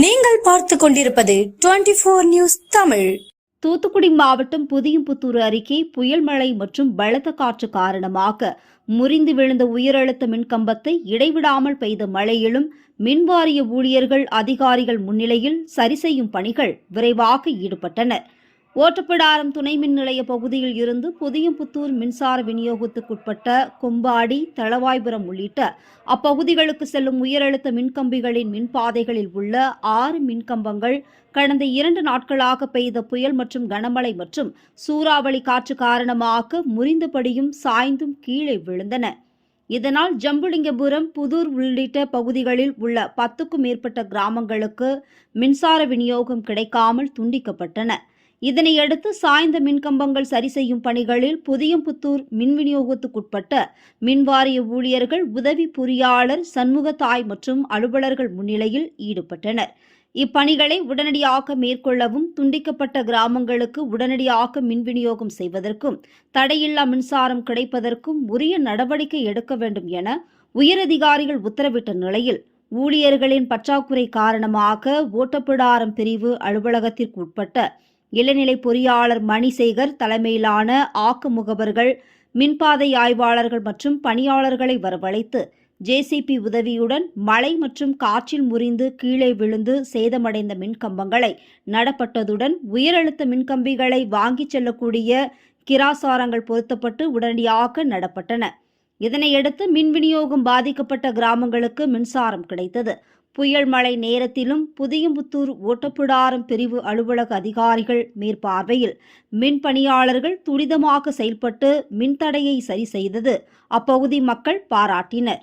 நீங்கள் பார்த்து கொண்டிருப்பது twenty four news Tamil. Thoothukudi மாவட்டம் புதியம்புத்தூர் அருகே புயல் மழை மற்றும் பலத்த காற்று காரணமாக முறிந்து விழுந்த உயரழுத்த மின்கம்பத்தை இடைவிடாமல் பெய்த மழையிலும் மின்வாரிய ஊழியர்கள் அதிகாரிகள் முன்னிலையில் சரி செய்யும் பணிகள் விரைவாக ஈடுபட்டனர். ஓட்டப்பிடாரம் துணை மின் நிலைய பகுதியில் இருந்து புதியம்புத்தூர் மின்சார விநியோகத்துக்குட்பட்ட கொம்பாடி தளவாய்புரம் உள்ளிட்ட அப்பகுதிகளுக்கு செல்லும் உயரழுத்த மின்கம்பிகளின் மின்பாதைகளில் உள்ள ஆறு மின்கம்பங்கள் கடந்த இரண்டு நாட்களாக பெய்த புயல் மற்றும் கனமழை மற்றும் சூறாவளி காற்று காரணமாக முறிந்தபடியும் சாய்ந்தும் கீழே விழுந்தன. இதனால் ஜம்புலிங்கபுரம் புதூர் உள்ளிட்ட பகுதிகளில் உள்ள பத்துக்கும் மேற்பட்ட கிராமங்களுக்கு மின்சார விநியோகம் கிடைக்காமல் துண்டிக்கப்பட்டன. இதனையடுத்து சாய்ந்த மின்கம்பங்கள் சரி செய்யும் பணிகளில் புதியம்புத்தூர் மின் விநியோகத்துக்குட்பட்ட மின்வாரிய ஊழியர்கள் உதவி பொறியாளர் சண்முகத்தாய் மற்றும் அலுவலர்கள் முன்னிலையில் ஈடுபட்டனர். இப்பணிகளை உடனடியாக மேற்கொள்ளவும் துண்டிக்கப்பட்ட கிராமங்களுக்கு உடனடியாக மின் விநியோகம் செய்வதற்கும் தடையில்லா மின்சாரம் கிடைப்பதற்கும் உரிய நடவடிக்கை எடுக்க வேண்டும் என உயரதிகாரிகள் உத்தரவிட்ட நிலையில் ஊழியர்களின் பற்றாக்குறை காரணமாக ஓட்டப்பிடாரம் பிரிவு அலுவலகத்திற்கு உட்பட்ட இளநிலை பொறியாளர் மணிசேகர் தலைமையிலான ஆக்கு முகவர்கள் மின்பாதை ஆய்வாளர்கள் மற்றும் பணியாளர்களை வரவழைத்து ஜேசிபி உதவியுடன் மழை மற்றும் காற்றில் முறிந்து கீழே விழுந்து சேதமடைந்த மின்கம்பங்களை நடப்பட்டதுடன் உயரழுத்த மின்கம்பிகளை வாங்கிச் செல்லக்கூடிய கிராசாரங்கள் பொருத்தப்பட்டு உடனடியாக நடப்பட்டன. இதனையடுத்து மின் விநியோகம் பாதிக்கப்பட்ட கிராமங்களுக்கு மின்சாரம் கிடைத்தது. புயல் மழை நேரத்திலும் புதியம்புத்தூர் ஓட்டப்பிடாரம் பிரிவு அலுவலக அதிகாரிகள் மேற்பார்வையில் மின் பணியாளர்கள் துரிதமாக செயல்பட்டு மின்தடையை சரி செய்தது அப்பகுதி மக்கள் பாராட்டினர்.